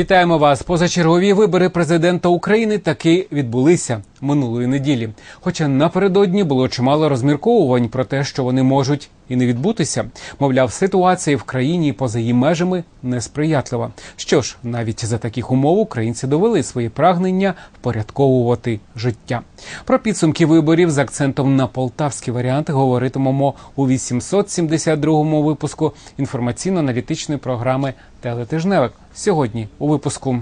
Вітаємо вас. Позачергові вибори президента України таки відбулися минулої неділі. Хоча напередодні було чимало розмірковувань про те, що вони можуть і не відбутися. Мовляв, ситуація в країні поза її межами несприятлива. Що ж, навіть за таких умов українці довели свої прагнення впорядковувати життя. Про підсумки виборів з акцентом на полтавські варіанти говоритимемо у 872-му випуску інформаційно-аналітичної програми Телетижневик. Сьогодні у випуску.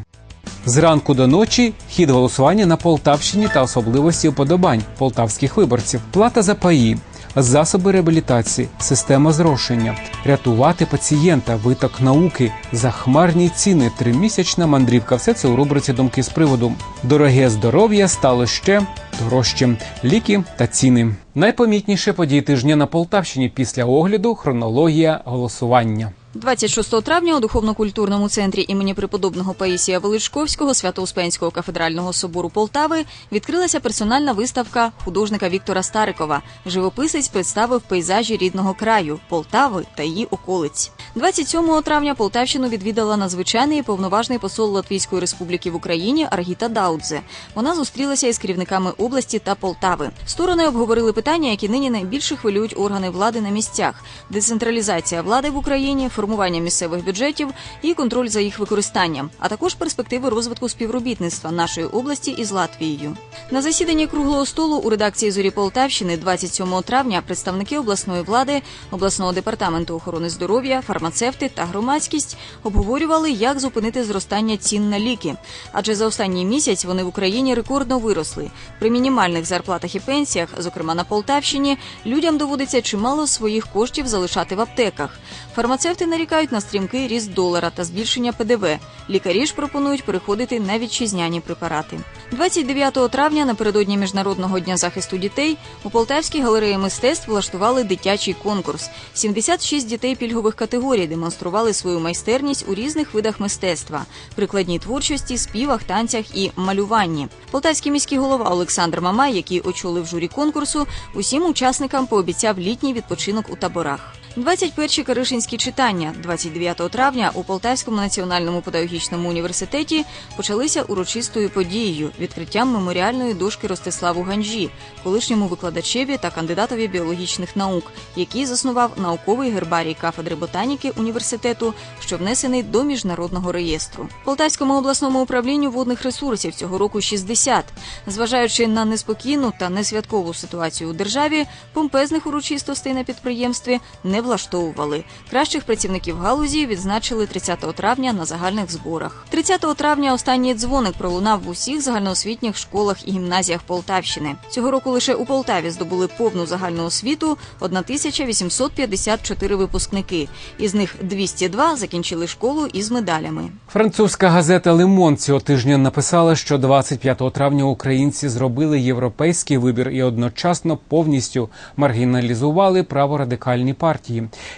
Зранку до ночі хід голосування на Полтавщині та особливості уподобань полтавських виборців, плата за паї, засоби реабілітації, система зрошення, рятувати пацієнта, виток науки, захмарні ціни, тримісячна мандрівка. Все це у рубриці Думки з приводу. Дороге здоров'я стало ще дорожчим. Ліки та ціни. Найпомітніше події тижня на Полтавщині після огляду хронологія голосування. 26 травня у духовно-культурному центрі імені преподобного Паїсія Величковського Свято-Успенського кафедрального собору Полтави відкрилася персональна виставка художника Віктора Старикова. Живописець представив пейзажі рідного краю Полтави та її околиць. 27 травня Полтавщину відвідала надзвичайний і повноважний посол Латвійської республіки в Україні Аргіта Даудзе. Вона зустрілася із керівниками області та Полтави. Сторони обговорили питання, які нині найбільше хвилюють органи влади на місцях: децентралізація влади в Україні, формування місцевих бюджетів і контроль за їх використанням, а також перспективи розвитку співробітництва нашої області із Латвією. На засіданні круглого столу у редакції зорі Полтавщини 27 травня представники обласної влади, обласного департаменту охорони здоров'я, фармацевти та громадськість обговорювали, як зупинити зростання цін на ліки. Адже за останній місяць вони в Україні рекордно виросли. При мінімальних зарплатах і пенсіях, зокрема на Полтавщині, людям доводиться чимало своїх коштів залишати в аптеках. Фармацевти нарікають на стрімкий ріст долара та збільшення ПДВ. Лікарі ж пропонують переходити на вітчизняні препарати. 29 травня, напередодні міжнародного дня захисту дітей, у Полтавській галереї мистецтв влаштували дитячий конкурс. 76 дітей пільгових категорій демонстрували свою майстерність у різних видах мистецтва, прикладній творчості, співах, танцях і малюванні. Полтавський міський голова Олександр Мамай, який очолив журі конкурсу, усім учасникам пообіцяв літній відпочинок у таборах. 21 Каришинські читання 29 травня у Полтавському національному педагогічному університеті почалися урочистою подією відкриттям меморіальної дошки Ростиславу Ганжі, колишньому викладачеві та кандидатові біологічних наук, який заснував науковий гербарій кафедри ботаніки університету, що внесений до міжнародного реєстру. Полтавському обласному управлінню водних ресурсів цього року 60. Зважаючи на неспокійну та несвяткову ситуацію у державі, помпезних урочистостей на підприємстві не влаштовували. Кращих працівників галузі відзначили 30 травня на загальних зборах. 30 травня останній дзвоник пролунав в усіх загальноосвітніх школах і гімназіях Полтавщини. Цього року лише у Полтаві здобули повну загальну освіту 1854 випускники. Із них 202 закінчили школу із медалями. Французька газета Лимон цього тижня написала, що 25 травня українці зробили європейський вибір і одночасно повністю маргіналізували праворадикальні партії.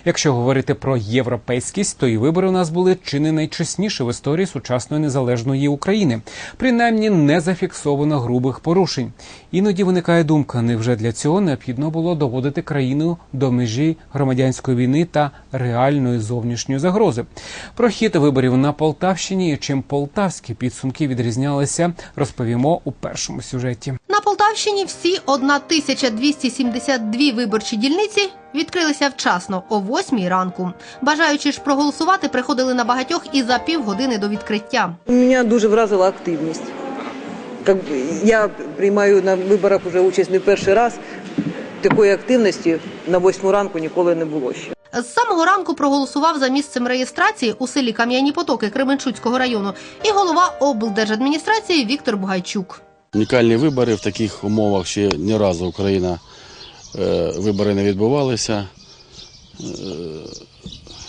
Якщо говорити про європейськість, то і вибори у нас були чи не найчесніші в історії сучасної незалежної України. Принаймні не зафіксовано грубих порушень. Іноді виникає думка: невже для цього необхідно було доводити країну до межі громадянської війни та реальної зовнішньої загрози? Про хід виборів на Полтавщині чим полтавські підсумки відрізнялися, розповімо у першому сюжеті. На Полтавщині всі 1272 виборчі дільниці відкрилися вчасно о 8 ранку. Бажаючи ж проголосувати, приходили на багатьох і за півгодини до відкриття. Мене дуже вразила активність. Я приймаю на виборах вже участь не перший раз. Такої активності на восьму ранку ніколи не було ще. З самого ранку проголосував за місцем реєстрації у селі Кам'яні Потоки Кременчуцького району і голова облдержадміністрації Віктор Бугайчук. Унікальні вибори в таких умовах ще ні разу Україна вибори не відбувалися. Е,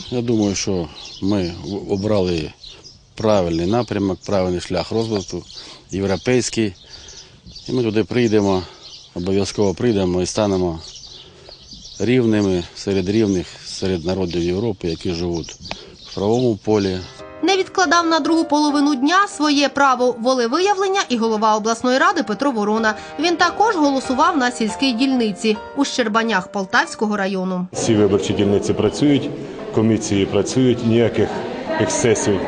я думаю, що ми обрали правильний напрямок, правильний шлях розвитку, європейський. І ми туди прийдемо, обов'язково прийдемо і станемо рівними серед рівних, серед народів Європи, які живуть в правовому полі, відкладав на другу половину дня своє право волевиявлення і голова обласної ради Петро Ворона. Він також голосував на сільській дільниці у Щербанях Полтавського району. Всі виборчі дільниці працюють, комісії працюють, ніяких ексцесів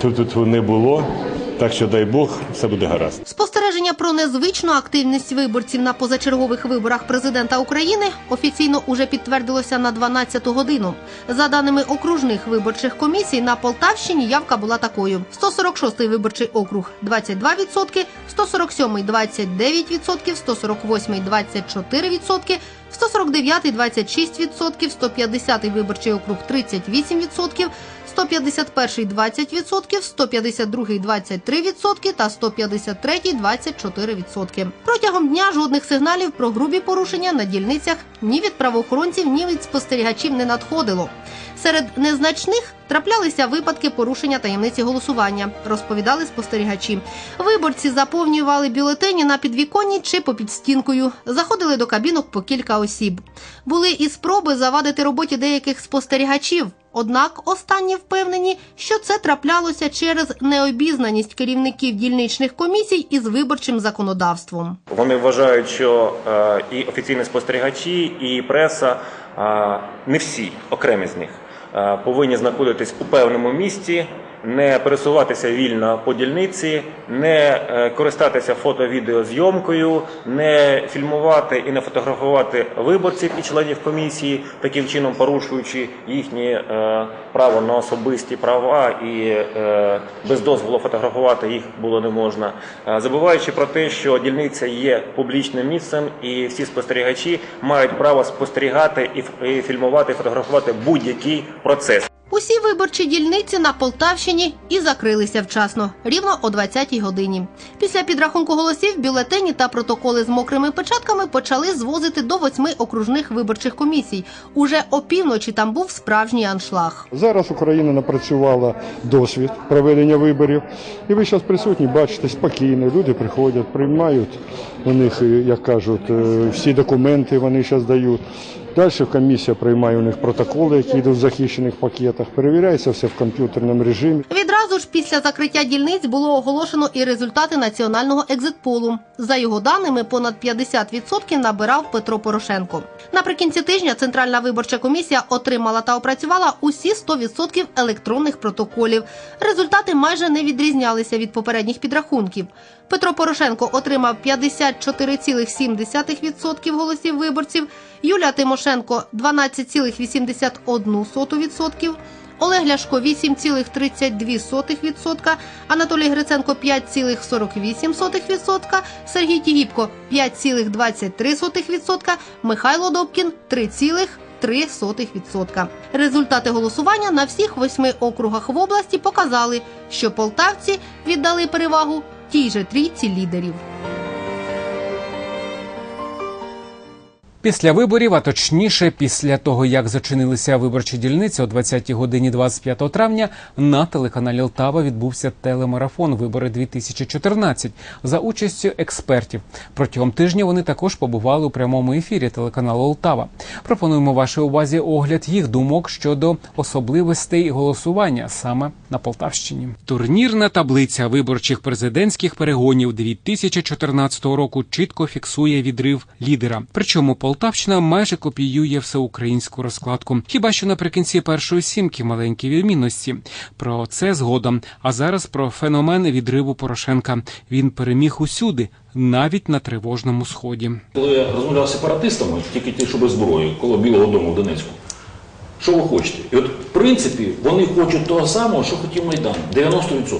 тут не було. Так що дай Бог, все буде гаразд. Про незвичну активність виборців на позачергових виборах президента України офіційно уже підтвердилося на 12 годину. За даними окружних виборчих комісій, на Полтавщині явка була такою: 146-й виборчий округ 22%, 147-й 29%, 148-й 24%, 149-й 26%, 150-й виборчий округ 38%, 151-й 20%, 152-й 23% та 153-й 24%. Протягом дня жодних сигналів про грубі порушення на дільницях ні від правоохоронців, ні від спостерігачів не надходило. Серед незначних траплялися випадки порушення таємниці голосування, розповідали спостерігачі. Виборці заповнювали бюлетені на підвіконні чи попід стінкою, заходили до кабінок по кілька осіб. Були і спроби завадити роботі деяких спостерігачів. Однак останні впевнені, що це траплялося через необізнаність керівників дільничних комісій із виборчим законодавством. Вони вважають, що е, і офіційні спостерігачі, і преса, е, не всі, окремі з них, повинні знаходитись у певному місці, не пересуватися вільно по дільниці, не е, користатися фото-відеозйомкою, не фільмувати і не фотографувати виборців і членів комісії, таким чином порушуючи їхні е, право на особисті права і е, без дозволу фотографувати їх було не можна, забуваючи про те, що дільниця є публічним місцем, і всі спостерігачі мають право спостерігати і фільмувати, і фотографувати будь-який процес. Усі виборчі дільниці на Полтавщині і закрилися вчасно, рівно о 20-й годині. Після підрахунку голосів бюлетені та протоколи з мокрими печатками почали звозити до восьми окружних виборчих комісій. Уже опівночі там був справжній аншлаг. Зараз Україна напрацювала досвід проведення виборів, і ви зараз присутні, бачите, спокійно. Люди приходять, приймають у них, як кажуть, е, всі документи вони зараз дають. Далі комісія приймає у них протоколи, які йдуть в захищених пакетах. Перевіряється все в комп'ютерному режимі. Відразу ж після закриття дільниць було оголошено і результати національного екзитполу. За його даними, понад 50% набирав Петро Порошенко. Наприкінці тижня Центральна виборча комісія отримала та опрацювала усі 100% електронних протоколів. Результати майже не відрізнялися від попередніх підрахунків. Петро Порошенко отримав 54,7% голосів виборців, Юлія Тимошенко 12,81%, Олег Ляшко 8,32%, Анатолій Гриценко 5,48%, Сергій Тігіпко 5,23%, Михайло Добкін 3,3%. Результати голосування на всіх восьми округах в області показали, що полтавці віддали перевагу тій же трійці лідерів. Після виборів, а точніше, після того як зачинилися виборчі дільниці о 20 годині 25 травня, на телеканалі Лтава відбувся телемарафон Вибори 2014 за участю експертів. Протягом тижня вони також побували у прямому ефірі телеканалу Лтава. Пропонуємо вашій увазі огляд їх думок щодо особливостей голосування саме на Полтавщині. Турнірна таблиця виборчих президентських перегонів 2014 року чітко фіксує відрив лідера. Причому Полтавщина майже копіює всеукраїнську розкладку. Хіба що наприкінці першої сімки маленькі відмінності. Про це згодом. А зараз про феномен відриву Порошенка. Він переміг усюди, навіть на тривожному сході. Коли я розмовляв з сепаратистами, тільки ті, що без зброї, коло Білого Дому в Донецьку, що ви хочете? І от, в принципі, вони хочуть того самого, що хотів Майдан 90%.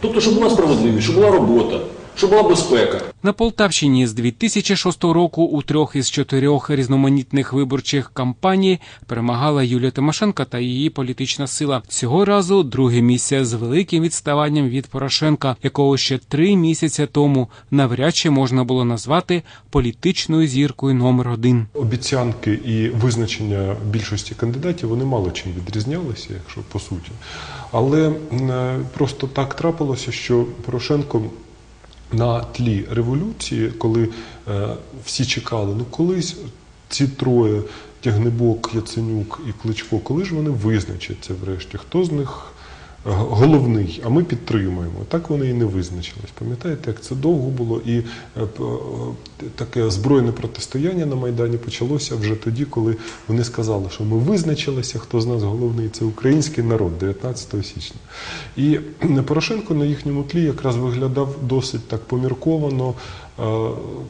Тобто, щоб була справедливість, щоб була робота, щоб була безпека. На Полтавщині з 2006 року у трьох із чотирьох різноманітних виборчих кампаній перемагала Юлія Тимошенко та її політична сила. Цього разу друге місце з великим відставанням від Порошенка, якого ще три місяці тому навряд чи можна було назвати політичною зіркою номер один. Обіцянки і визначення більшості кандидатів вони мало чим відрізнялися, якщо по суті. Але е, просто так трапилося, що Порошенко на тлі революції, коли е, всі чекали, ну колись ці троє Тягнебок, Яценюк і Кличко, коли ж вони визначаться врешті, хто з них головний, а ми підтримуємо. Так вони і не визначились. Пам'ятаєте, як це довго було, і е, е, таке збройне протистояння на Майдані почалося вже тоді, коли вони сказали, що ми визначилися, хто з нас головний, це український народ 19 січня. І Порошенко на їхньому тлі якраз виглядав досить так помірковано, е,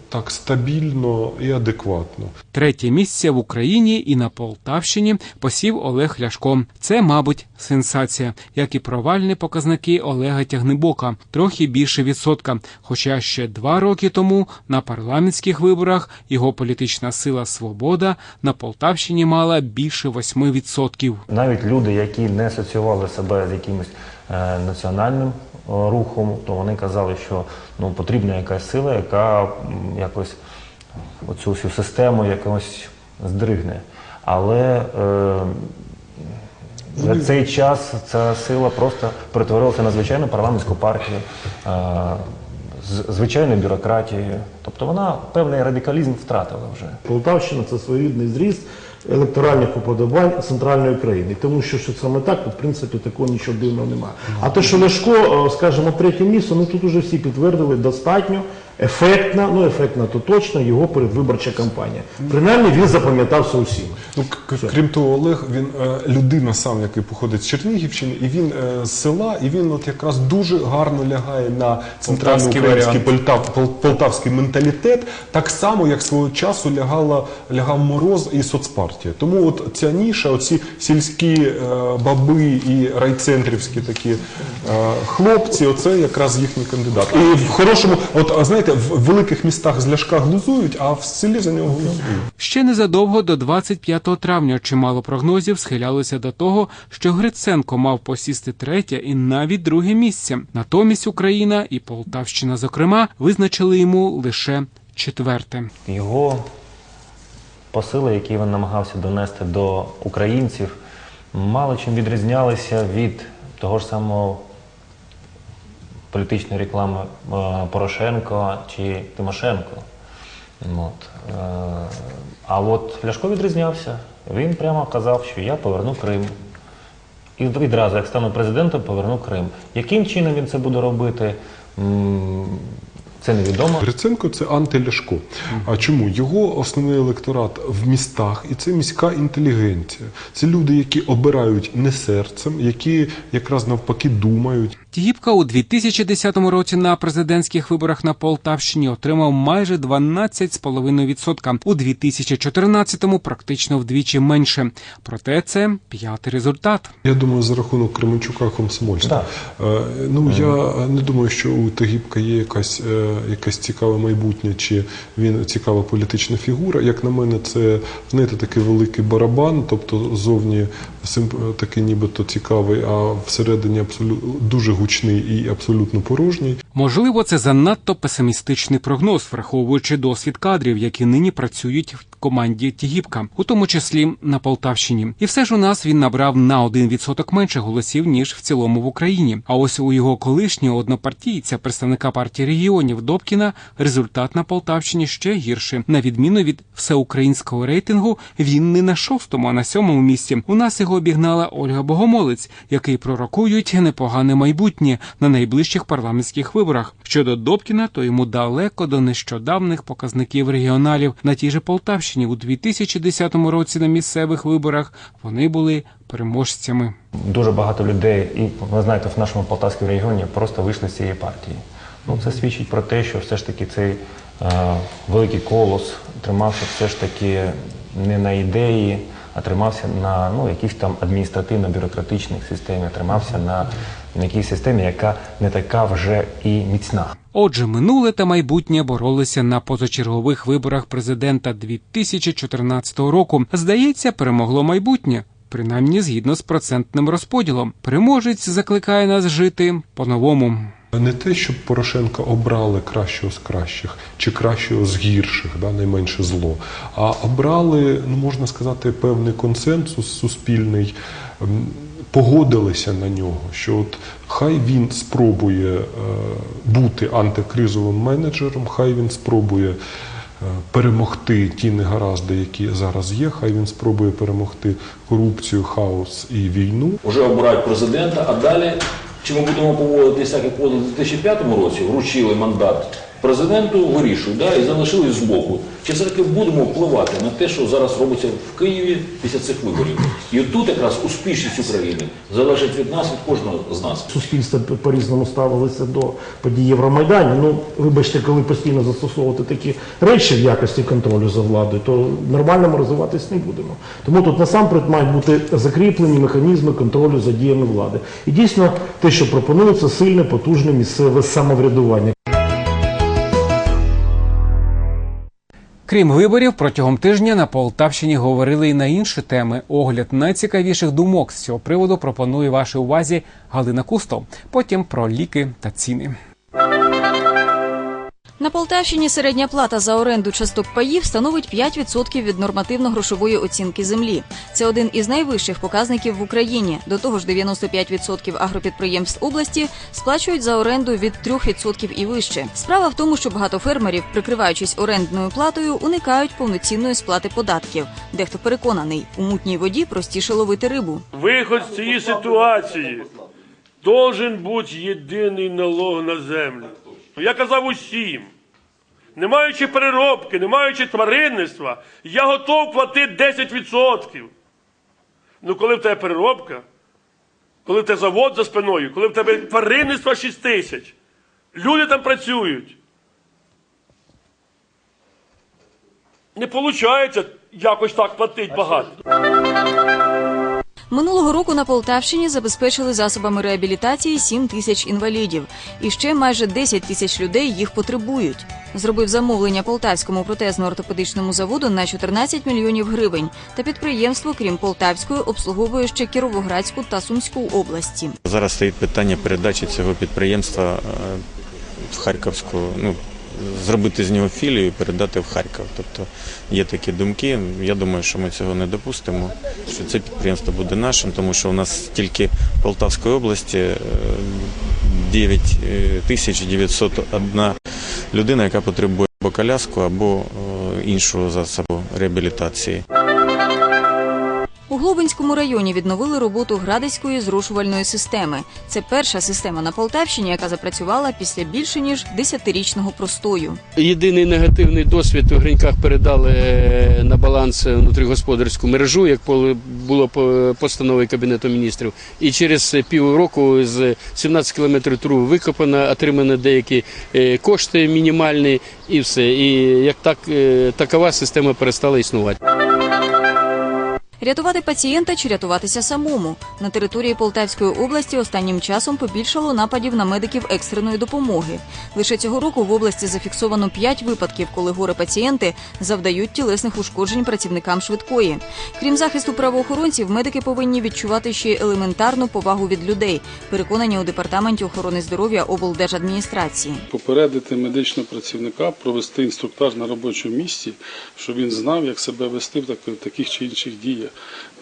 так стабільно і адекватно. Третє місце в Україні і на Полтавщині посів Олег Ляшко. Це, мабуть, сенсація, як і провальні показники Олега Тягнебока, трохи більше відсотка. Хоча ще два роки тому на парламентських виборах його політична сила Свобода на Полтавщині мала більше 8%. Навіть люди, які не асоціювали себе з якимось е, національним е, рухом, то вони казали, що ну, потрібна якась сила, яка якось оцю всю систему якось здригне. Але е, за цей час ця сила просто перетворилася на звичайну парламентську партію, е, з звичайною бюрократією. Тобто вона певний радикалізм втратила вже. Полтавщина це своєрідний зріст електоральних уподобань центральної країни. Тому що, що саме так, то в принципі такого нічого дивного немає. А те, що Ляшко, е, скажімо, третє місце, ну тут уже всі підтвердили достатньо ефектна, ну ефектна то точно його передвиборча кампанія. Принаймні він запам'ятався усім. Ну, к- крім того, Олег, він е, людина сам, який походить з Чернігівщини, і він е, з села, і він от якраз дуже гарно лягає на центральний Полтавський український полтав, пол- полтавський менталітет, так само, як свого часу лягала, лягав мороз і соцпартія. Тому от ця ніша, оці сільські е, баби і райцентрівські такі е, хлопці, оце якраз їхній кандидат. І в хорошому, от а знаєте, в великих містах з ляшка глузують, а в селі за нього голосують. Ще незадовго до 25 травня чимало прогнозів схилялося до того, що Гриценко мав посісти третє і навіть друге місце. Натомість Україна і Полтавщина, зокрема, визначили йому лише четверте. Його посили, які він намагався донести до українців, мало чим відрізнялися від того ж самого політичної реклами е, Порошенко чи Тимошенко. От. Е, А от Ляшко відрізнявся. Він прямо казав, що я поверну Крим. І відразу, як стану президентом, поверну Крим. Яким чином він це буде робити, це невідомо. Гриценко це антиляшко. А чому? Його основний електорат в містах, і це міська інтелігенція. Це люди, які обирають не серцем, які якраз навпаки думають. Тігіпка у 2010 році на президентських виборах на Полтавщині отримав майже 12,5%. У 2014-му практично вдвічі менше. Проте це п'ятий результат. Я думаю, за рахунок Кременчука Комсомольська. Е, ну я не думаю, що у Тагібка є якась, е, якась цікаве майбутнє, чи він цікава політична фігура. Як на мене, це знаєте, такий великий барабан, тобто зовні такий нібито цікавий, а всередині абсолютно дуже гучний і абсолютно порожній. Можливо, це занадто песимістичний прогноз, враховуючи досвід кадрів, які нині працюють в команді Тігіпка, у тому числі на Полтавщині. І все ж у нас він набрав на 1% менше голосів ніж в цілому в Україні. А ось у його колишнього однопартійця, представника партії регіонів Добкіна, результат на Полтавщині ще гірший. На відміну від всеукраїнського рейтингу, він не на шостому, а на сьомому місці. У нас його обігнала Ольга Богомолець, який пророкують непогане майбутнє на найближчих парламентських виборах. Щодо Добкіна, то йому далеко до нещодавних показників регіоналів на тій же Полтавщині у 2010 році на місцевих виборах вони були переможцями. Дуже багато людей, і ви знаєте, в нашому Полтавському регіоні просто вийшли з цієї партії. Ну, це свідчить про те, що все ж таки цей е, великий колос тримався все ж таки не на ідеї, а тримався на ну, якійсь там адміністративно-бюрократичній системі, тримався на, на якійсь системі, яка не така вже і міцна. Отже, минуле та майбутнє боролися на позачергових виборах президента 2014 року. Здається, перемогло майбутнє. Принаймні згідно з процентним розподілом. Переможець закликає нас жити по-новому. Не те, щоб Порошенка обрали кращого з кращих чи кращого з гірших, да, найменше зло, а обрали, ну можна сказати, певний консенсус суспільний, м, погодилися на нього, що от хай він спробує е, бути антикризовим менеджером, хай він спробує перемогти ті негаразди, які зараз є. Хай він спробує перемогти корупцію, хаос і війну. Вже обирають президента, а далі чи ми будемо поводитися як поводили в 2005 році, вручили мандат президенту, вирішують, да, і залишили збоку. Чи все-таки будемо впливати на те, що зараз робиться в Києві після цих виборів? І тут якраз успішність України залежить від нас, від кожного з нас. Суспільство по-різному ставилося до подій Євромайдані. Ну, вибачте, коли постійно застосовувати такі речі в якості контролю за владою, то нормально ми розвиватись не будемо. Тому тут насамперед мають бути закріплені механізми контролю за діями влади. І дійсно, те, що пропонується, сильне, потужне місцеве самоврядування. Крім виборів, протягом тижня на Полтавщині говорили і на інші теми. Огляд найцікавіших думок з цього приводу пропонує вашій увазі Галина Кусто. Потім про ліки та ціни. На Полтавщині середня плата за оренду часток паїв становить 5% від нормативно-грошової оцінки землі. Це один із найвищих показників в Україні. До того ж, 95% агропідприємств області сплачують за оренду від 3% і вище. Справа в тому, що багато фермерів, прикриваючись орендною платою, уникають повноцінної сплати податків. Дехто переконаний, у мутній воді простіше ловити рибу. Виход з цієї ситуації должен бути єдиний налог на землю. Я казав усім, не маючи переробки, не маючи тваринництва, я готов платити 10%. Ну коли в тебе переробка, коли в тебе завод за спиною, коли в тебе тваринництво 6 тисяч, люди там працюють. Не виходить якось так платити багато. Минулого року на Полтавщині забезпечили засобами реабілітації 7 тисяч інвалідів, і ще майже 10 тисяч людей їх потребують. Зробив замовлення полтавському протезно-ортопедичному заводу на 14 мільйонів гривень. Та підприємство, крім Полтавської, обслуговує ще Кіровоградську та Сумську області. Зараз стоїть питання передачі цього підприємства е, в Харківську, ну, зробити з нього філію і передати в Харків. Тобто є такі думки. Я думаю, що ми цього не допустимо, що це підприємство буде нашим, тому що у нас тільки в Полтавської області е, 9 тисяч 901 людина, яка потребує або коляску, або е, іншого засобу реабілітації. У Глобинському районі відновили роботу градиської зрошувальної системи. Це перша система на Полтавщині, яка запрацювала після більше ніж десятирічного простою. Єдиний негативний досвід у Гриньках передали е, на баланс внутрігосподарську мережу, як було по постанови Кабінету міністрів. І через півроку з 17 кілометрів труб викопано, отримано деякі е, кошти мінімальні і все. І як так, е, такова система перестала існувати. Рятувати пацієнта чи рятуватися самому на території Полтавської області останнім часом побільшало нападів на медиків екстреної допомоги. Лише цього року в області зафіксовано 5 випадків, коли горе пацієнти завдають тілесних ушкоджень працівникам швидкої. Крім захисту правоохоронців, медики повинні відчувати ще елементарну повагу від людей. Переконані у департаменті охорони здоров'я облдержадміністрації. попередити медичного працівника, провести інструктаж на робочому місці, щоб він знав, як себе вести в так- таких чи інших діях.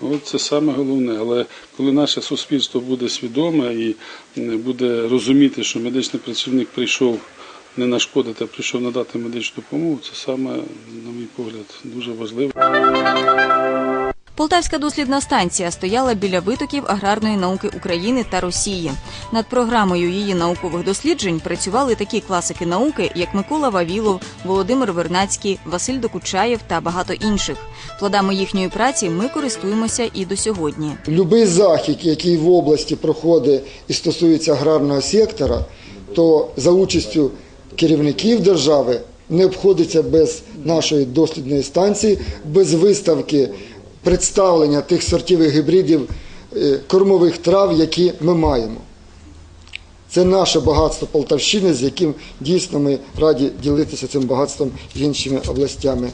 От це саме головне. Але коли наше суспільство буде свідоме і буде розуміти, що медичний працівник прийшов не нашкодити, а прийшов надати медичну допомогу, це саме, на мій погляд, дуже важливо. Полтавська дослідна станція стояла біля витоків аграрної науки України та Росії. Над програмою її наукових досліджень працювали такі класики науки, як Микола Вавілов, Володимир Вернацький, Василь Докучаєв та багато інших. Плодами їхньої праці ми користуємося і до сьогодні. Любий захід, який в області проходить і стосується аграрного сектора, то за участю керівників держави не обходиться без нашої дослідної станції, без виставки представлення тих сортів і гібридів е, кормових трав, які ми маємо. Це наше багатство Полтавщини, з яким дійсно ми раді ділитися цим багатством з іншими областями.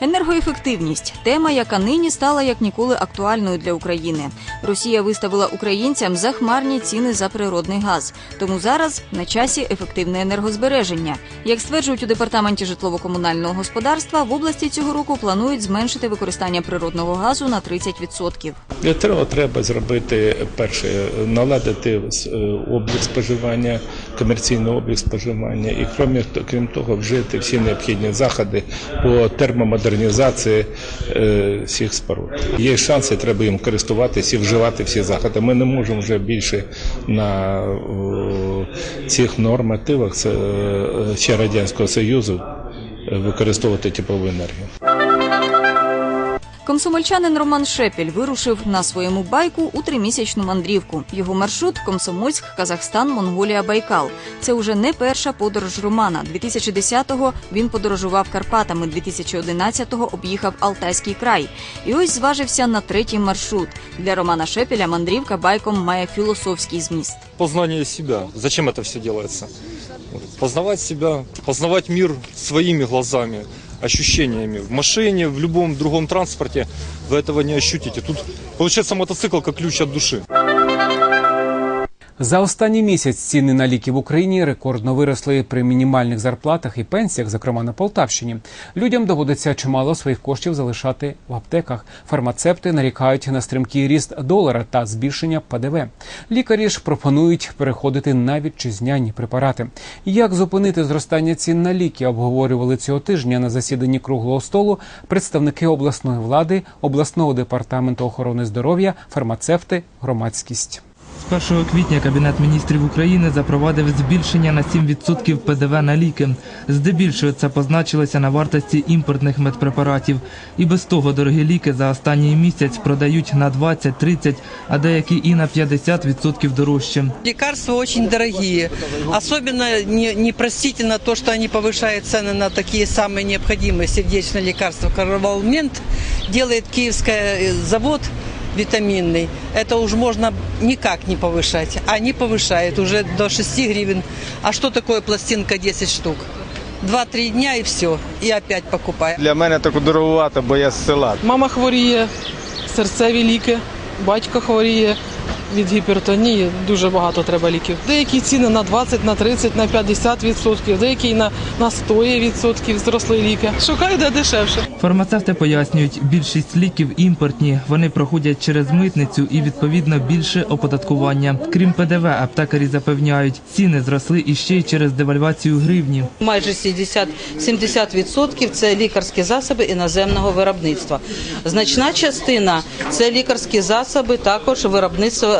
Енергоефективність тема, яка нині стала як ніколи актуальною для України. Росія виставила українцям захмарні ціни за природний газ. Тому зараз на часі ефективне енергозбереження. Як стверджують у департаменті житлово-комунального господарства, в області цього року планують зменшити використання природного газу на 30%. Для цього треба зробити перше наладити е, облік споживання комерційний обіг споживання, і крім, крім того, вжити всі необхідні заходи по термомодернізації е, всіх споруд. Є шанси, треба їм користуватися і вживати всі заходи. Ми не можемо вже більше на о, цих нормативах е, ще Радянського Союзу е, використовувати теплову енергію. Комсомольчанин Роман Шепель вирушив на своєму байку у тримісячну мандрівку. Його маршрут Комсомольськ, Казахстан, Монголія, Байкал. Це уже не перша подорож Романа. 2010-го він подорожував Карпатами, 2011-го об'їхав Алтайський край. І ось зважився на третій маршрут. Для Романа Шепеля мандрівка байком має філософський зміст. познание себя. Зачем это все делается? Вот, Познавать себя, познавать мир своими глазами, ощущениями. В машине, в любом другом транспорте вы этого не ощутите. Тут получается мотоцикл как ключ от души. За останній місяць ціни на ліки в Україні рекордно виросли при мінімальних зарплатах і пенсіях, зокрема на Полтавщині. Людям доводиться чимало своїх коштів залишати в аптеках. Фармацепти нарікають на стрімкий ріст долара та збільшення ПДВ. Лікарі ж пропонують переходити на вітчизняні препарати. Як зупинити зростання цін на ліки, обговорювали цього тижня на засіданні круглого столу представники обласної влади, обласного департаменту охорони здоров'я, фармацевти, громадськість. З 1 квітня Кабінет міністрів України запровадив збільшення на 7% ПДВ на ліки. Здебільшого це позначилося на вартості імпортних медпрепаратів. І без того дорогі ліки за останній місяць продають на 20-30, а деякі і на 50% дорожче. Лекарства очень дорогие. Особенно не- непростительно то, что они повышают цены на такие самые необходимые сердечные лекарства. Карвалмент делает Киевский э, завод витаминный. Это уж можно никак не повышать. Они повышают уже до 6 гривен. А что такое пластинка 10 штук? 2-3 дня и все. И опять покупаю. Для мене так дороговато, бо я з села. Мама хворіє, серцеві ліки, батько хворіє від гіпертонії. Дуже багато треба ліків. Деякі ціни на 20, на 30, на 50 відсотків, деякі на, на 100 відсотків зросли ліки. Шукаю, де дешевше. Фармацевти пояснюють, більшість ліків імпортні. Вони проходять через митницю і відповідно більше оподаткування. Крім ПДВ, аптекарі запевняють, ціни зросли іще й через девальвацію гривні. Майже 60-70% – це лікарські засоби іноземного виробництва. Значна частина – це лікарські засоби також виробництва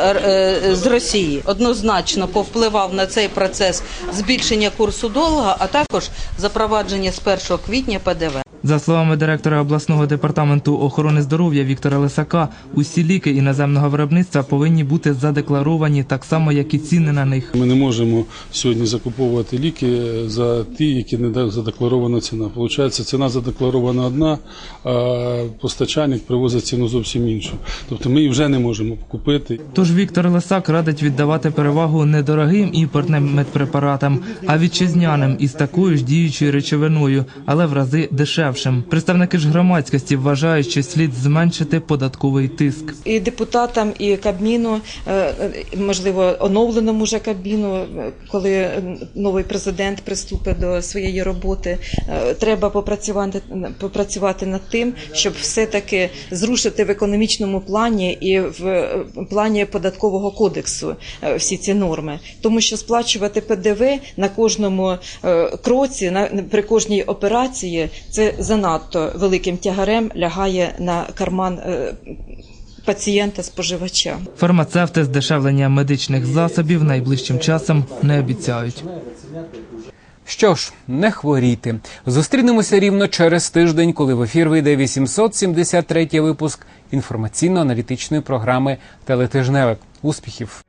з Росії. Однозначно повпливав на цей процес збільшення курсу долара, а також запровадження з 1 квітня ПДВ. За словами директора обласного департаменту охорони здоров'я Віктора Лисака, усі ліки іноземного виробництва повинні бути задекларовані так само, як і ціни на них. Ми не можемо сьогодні закуповувати ліки за ті, які не задекларована ціна. Получається, ціна задекларована одна, а постачальник привозить ціну зовсім іншу. Тобто ми її вже не можемо купити. Тож Віктор Лисак радить віддавати перевагу не дорогим імпортним медпрепаратам, а вітчизняним із такою ж діючою речовиною, але в рази дешевшим. Представники ж громадськості вважають, що слід зменшити податковий тиск. і депутатам, і Кабміну, е, е, можливо, оновленому вже Кабміну, е, коли новий президент приступить до своєї роботи, треба попрацювати, попрацювати над тим, щоб все-таки зрушити в економічному плані і в плані податкового кодексу всі ці норми. Тому що сплачувати ПДВ на кожному кроці, на при кожній операції це занадто великим тягарем лягає на карман е, пацієнта споживача. Фармацевти здешевлення медичних засобів найближчим часом не обіцяють. Що ж, не хворійте. Зустрінемося рівно через тиждень, коли в ефір вийде 873 випуск інформаційно-аналітичної програми Телетижневик. Успіхів!